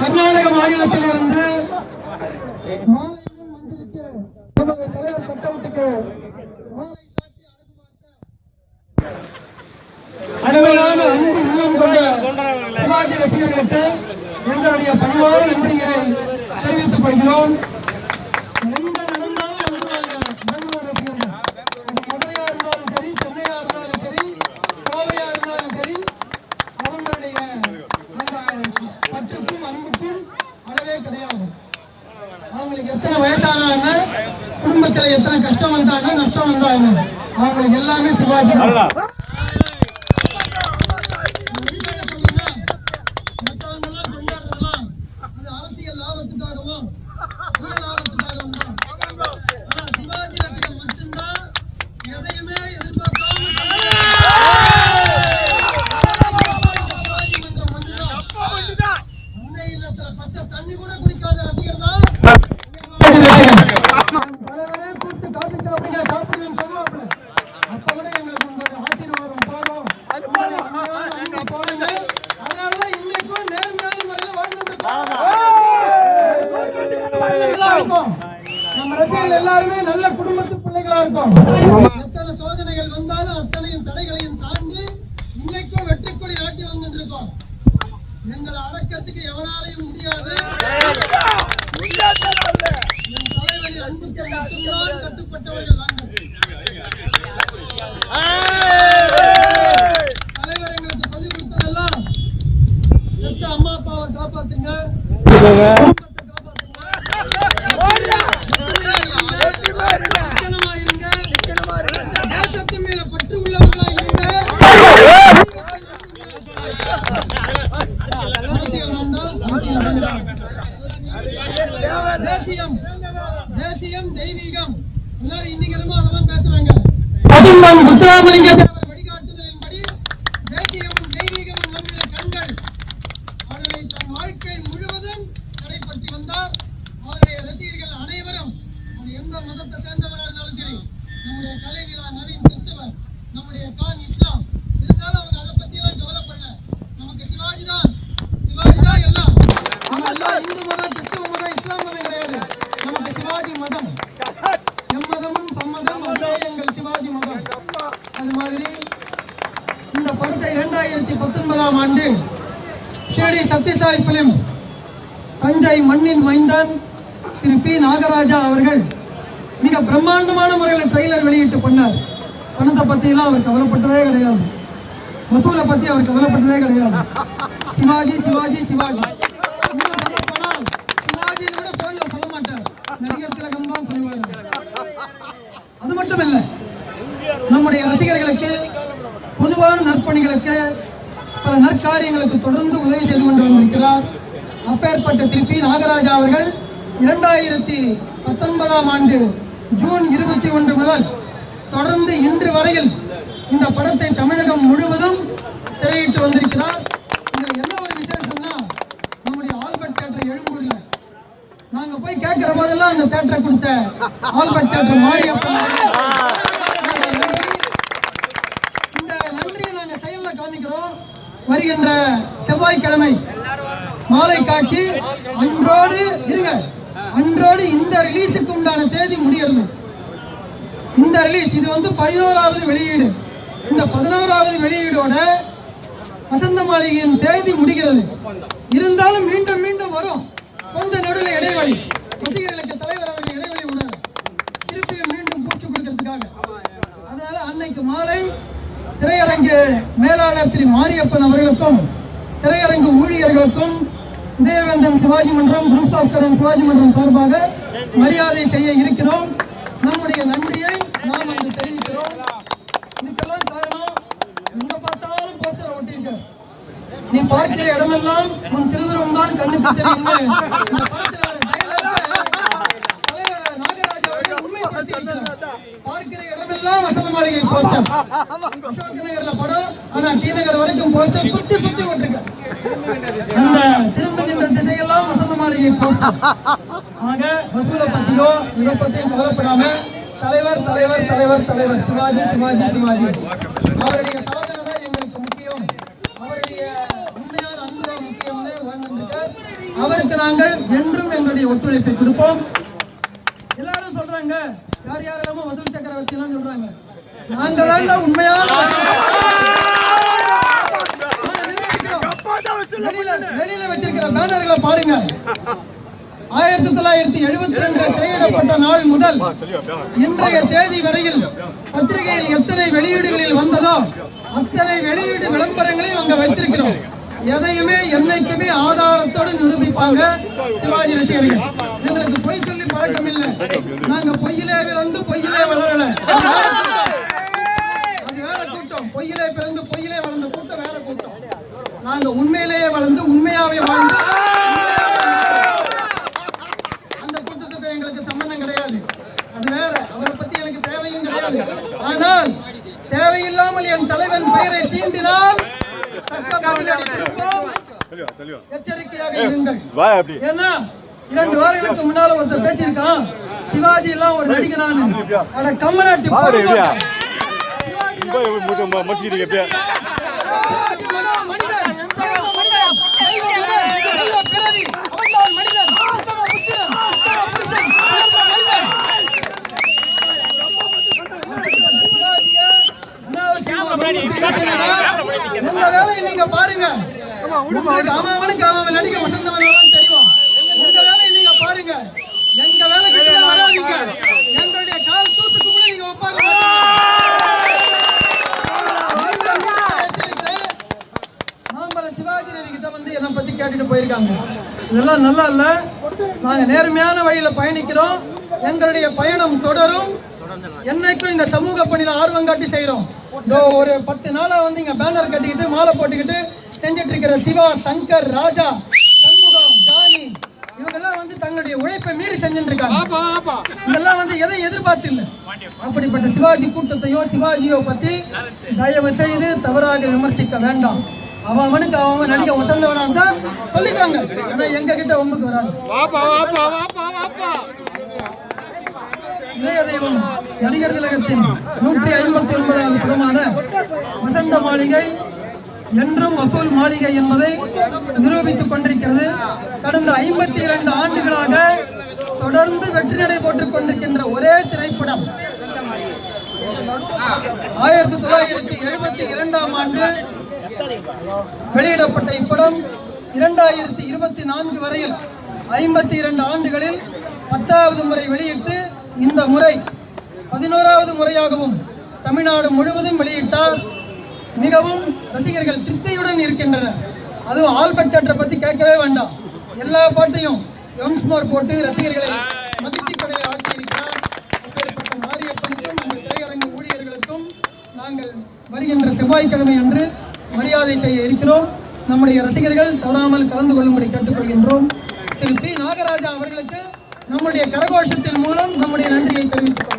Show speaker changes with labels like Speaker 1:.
Speaker 1: கர்நாடக பார்க்க அனைவரான அன்பு உள்ளம் கொண்ட சிவாஜி ரசிகர்களுக்கு எங்களுடைய பணிவான நன்றிகளை தெரிவித்துக் கொள்கிறோம். அவங்களுக்கு எத்தனை வயசானாங்க? குடும்பத்தில் எத்தனை கஷ்டம் வந்தாங்க நஷ்டம் வந்தாங்க? அவங்களுக்கு எல்லாமே சிவாஜி எங்களை அடக்கிறதுக்கு எவனாலையும் முடியாது என் தலைவனின் அன்புக்கு மட்டும்தான் கட்டுப்பட்டவர்கள் நாங்கள். தலைவர் எங்களுக்கு சொல்லிக் கொடுத்ததெல்லாம் பெத்த அம்மா அப்பாவை காப்பாத்துங்க காப்பாத்துங்க. சிக்கனமா இருங்க. தேசத்தின் மேல பற்று உள்ளவங்களா இருங்க. அரசியல் வந்தால் அரசியல் வேண்டாம். தேசியம் தேசியம் தெய்வீகம். எல்லாரும் இன்னைக்கு அதெல்லாம் பேசுறாங்க பதுமன் முத்துராமலிங்க வழிகாட்டுதலின்படி தேசியமும் தெய்வீகமும் நம்முடைய கண்கள் அதனை தம் வாழ்க்கை முழுவதும் கடைப்பற்றி வந்தார் அவருடைய ரசிகர்கள் அனைவரும் அவர் எந்த மதத்தை சேர்ந்தவராக இருந்தாலும் சரி நம்முடைய கலைநிலா நவீன் கிறிஸ்தவர் நம்முடைய கான் இஸ்லாம் இருந்தாலும் அவங்க அதை பத்தி எல்லாம் கவலைப்படல நமக்கு சிவாஜி தான் சிவாஜி தான் எல்லாம் நம்ம எல்லாம் இந்து மதம் கிறிஸ்துவ மதம் இஸ்லாம் மதம் கிடையாது நமக்கு சிவாஜி மதம் எம்மதமும் சம்மதம் அதே எங்கள் சிவாஜி மதம் அது மாதிரி இந்த படத்தை இரண்டாயிரத்தி பத்தொன்பதாம் ஆண்டு ஷிரடி சத்யசாய் பிலிம்ஸ் தஞ்சை மண்ணின் மைந்தான் திரு பி. நாகராஜா அவர்கள் மிக பிரம்மாண்டமான முறையில் ட்ரெய்லர் வெளியிட்டு பண்ணார். பணத்தை பற்றியெல்லாம் அவர் கவலைப்பட்டதே கிடையாது. வசூலை பற்றி அவர் கவலைப்பட்டதே கிடையாது. சிவாஜி சிவாஜி சிவாஜி. இன்னும் கூட சொல்ல மாட்டார். நடிகர் திலகம் தான் சொல்லுவார். அது மட்டும் இல்லை நம்முடைய ரசிகர்களுக்கு பொதுவான நற்பணிகளுக்கு பல நற்காரியங்களுக்கு தொடர்ந்து உதவி செய்து கொண்டு வந்திருக்கிறார். அப்பேற்பட்ட திருப்பி நாகராஜா அவர்கள் இரண்டாயிரத்தி பத்தொன்பதாம் ஆண்டு ஜூன் இருபத்தி ஒன்று முதல் தொடர்ந்து இன்று வரையில் இந்த படத்தை தமிழகம் முழுவதும் திரையிட்டு வந்திருக்கிறார். இதுல என்ன ஒரு விசேஷம்னா நம்முடைய ஆல்பர்ட் தேட்டர் எழும்பூர்ல. நாங்க போய் கேட்கிற போதெல்லாம் அந்த தேட்டரை கொடுத்த ஆல்பர்ட் தேட்டர் மாரியப்பன் அவர்களுக்கு நன்றி. இந்த நன்றியை நாங்க செயல்ல காமிக்கிறோம் வருகின்ற செவ்வாய்க்கிழமை. மாலை காட்சி அன்றோடு இருங்க. அன்றோடு இந்த ரிலீஸுக்கு உண்டான தேதி முடிகிறது இந்த ரிலீஸ் இது வந்து பதினோராவது வெளியீடு. இந்த பதினோராவது வெளியீடோட வசந்த மாளிகையின் தேதி முடிகிறது. இருந்தாலும் மீண்டும் மீண்டும் வரும். கொஞ்ச நடுவில் இடைவெளி ரசிகர்களுக்கு தலைவர் அவர்கள் இடைவெளி விடார் திருப்பியும் மீண்டும் பூச்சு கொடுக்கறதுக்காக அதனால அன்னைக்கு மாலை திரையரங்கு மேலாளர் திரு மாரியப்பன் அவர்களுக்கும் திரையரங்கு ஊழியர்களுக்கும் தேவேந்தன் சிவாஜி மன்றம் குரூப் ஆஃப் கரன் சிவாஜி மன்றம் சார்பாக மரியாதை செய்ய இருக்கிறோம். நம்முடைய நன்றியை நாம் அங்கு தெரிவிக்கிறோம். இதுக்கெல்லாம் காரணம் எங்க பார்த்தாலும் போஸ்டர் ஒட்டியிருக்க. நீ பார்க்கிற இடமெல்லாம் உன் திருவுருவம் தான் கண்ணுக்கு தெரியும் இந்த படத்துல நாகராஜ் அவர்கள் பார்க்கிற இடமெல்லாம் வசந்த மாளிகை போஸ்டர் அசோக் நகர்ல படம். ஆனா டி நகர் வரைக்கும் போஸ்டர் சுத்தி சுத்தி விட்டுருக்க அந்த திரும்புகின்ற திசையெல்லாம் வசந்த மாளிகை போஸ்டர் ஆக வசூலை பத்தியோ இதை பத்தியும் கவலைப்படாம தலைவர் தலைவர் தலைவர் தலைவர் சிவாஜி சிவாஜி சிவாஜி. அவருடைய சாதனை தான் எங்களுக்கு முக்கியம். அவருடைய உண்மையான அன்பு தான் முக்கியம்னு வாழ்ந்துருக்கார் அவருக்கு நாங்கள் என்றும் எங்களுடைய ஒத்துழைப்பை கொடுப்போம். எல்லாரும் சொல்றாங்க யார் யாரெல்லாமோ வசூல் சக்கரவர்த்தி எல்லாம் சொல்றாங்க. நாங்க தான் உண்மையான நாங்க நிரூபிக்கிறோம். வெளியில வெளியில வச்சிருக்கிற பேனர்களை பாருங்க. ஆயிரத்தி தொள்ளாயிரத்தி எழுபத்தி ரெண்டு திரையிடப்பட்ட நாள் முதல் இன்றைய தேதி வரையில் பத்திரிகையில் எத்தனை வெளியீடுகளில் வந்ததோ அத்தனை வெளியீடு விளம்பரங்களையும் அங்க வைத்திருக்கிறோம். எதையுமே என்னைக்குமே ஆதாரத்தோடு நிரூபிப்பாங்க சிவாஜி ரசிகர்கள். எங்களுக்கு பொய் சொல்லி பழக்கம் இல்லை நாங்க பொய்யிலே பிறந்து பொய்யிலே வளரல அது வேற கூட்டம். அது வேற கூட்டம் பொய்யிலே பிறந்து பொய்யிலே வளர்ந்த கூட்டம் வேற கூட்டம் நாங்க உண்மையிலேயே வளர்ந்து உண்மையாவே வாழ்ந்து அந்த கூட்டத்துக்கு எங்களுக்கு சம்பந்தம் கிடையாது. அது வேற அவரை பத்தி எனக்கு தேவையும் கிடையாது. ஆனால் தேவையில்லாமல் என் தலைவன் பெயரை சீண்டினால் எச்சரிக்கையாக இருங்கள். ஏன்னா இரண்டு வாரங்களுக்கு முன்னால ஒருத்தர் பேசியிருக்கான். சிவாஜி எல்லாம் ஒரு நடிகனானு அட கம்மநாட்டி பாருங்க. உங்களுக்கு அவனுக்கு அவன் நடிக்க வசந்தவன் தெரியும். உங்க வேலையை நீங்க பாருங்க. எங்க வேலைக்கு கீழே வராதீங்க. எங்களுடைய கால் தூத்துக்கு கூட நீங்க ஒப்பாங்க சிவாஜி ரவி கிட்ட வந்து என்னை பத்தி கேட்டுட்டு போயிருக்காங்க. இதெல்லாம் நல்லா இல்ல. நாங்க நேர்மையான வழியில பயணிக்கிறோம். எங்களுடைய பயணம் தொடரும். என்னைக்கும் இந்த சமூக பணியில ஆர்வம் காட்டி செய்றோம். இதோ ஒரு பத்து நாளா வந்து இங்க பேனர் கட்டிக்கிட்டு மாலை போட்டுக்கிட்டு செஞ்சுட்டு இருக்கிற சிவா சங்கர் ராஜா சண்முகம் ஜானி இவங்கெல்லாம் வந்து தங்களுடைய உழைப்பை மீறி செஞ்சுட்டு இருக்காங்க. இதெல்லாம் வந்து எதை எதிர்பார்த்து இல்லை. அப்படிப்பட்ட சிவாஜி கூட்டத்தையோ சிவாஜியோ பத்தி தயவு செய்து தவறாக விமர்சிக்க வேண்டாம். அவன் அவனுக்கு அவன் நடிக்க வசந்தவனான் தான். சொல்லிக்காங்க. ஆனா எங்க கிட்ட ஒம்புக்கு வராது. நடிகர் திலகத்தின் நூற்றி ஐம்பத்தி ஒன்பதாவது படமான வசந்த மாளிகை என்றும் வசூல் மாளிகை என்பதை நிரூபித்துக் கொண்டிருக்கிறது. கடந்த ஐம்பத்தி இரண்டு ஆண்டுகளாக தொடர்ந்து வெற்றி நடை போட்டுக் கொண்டிருக்கின்ற ஒரே திரைப்படம் ஆயிரத்தி தொள்ளாயிரத்தி எழுபத்தி இரண்டாம் ஆண்டு வெளியிடப்பட்ட இப்படம். இரண்டாயிரத்தி இருபத்தி நான்கு வரையில் ஐம்பத்தி இரண்டு ஆண்டுகளில் பத்தாவது முறை வெளியிட்டு இந்த முறை பதினோராவது முறையாகவும் தமிழ்நாடு முழுவதும் வெளியிட்டால் மிகவும் ரசிகர்கள் திருப்தியுடன் இருக்கின்றனர். அதுவும் ஆல்பர்ட் தேட்டரை பற்றி கேட்கவே வேண்டாம். எல்லா பாட்டையும் எம்ஸ்மோர் போட்டு ரசிகர்களை மகிழ்ச்சி கடலை ஆக்கியிருக்கிறார். அப்பேற்பட்ட மாரியப்பனுக்கும் அந்த திரையரங்கு ஊழியர்களுக்கும் நாங்கள் வருகின்ற செவ்வாய்க்கிழமை அன்று மரியாதை செய்ய இருக்கிறோம். நம்முடைய ரசிகர்கள் தவறாமல் கலந்து கொள்ளும்படி கேட்டுக்கொள்கின்றோம். திரு பி. நாகராஜா அவர்களுக்கு நம்முடைய கரகோஷத்தின் மூலம் நம்முடைய நன்றியை தெரிவித்துக்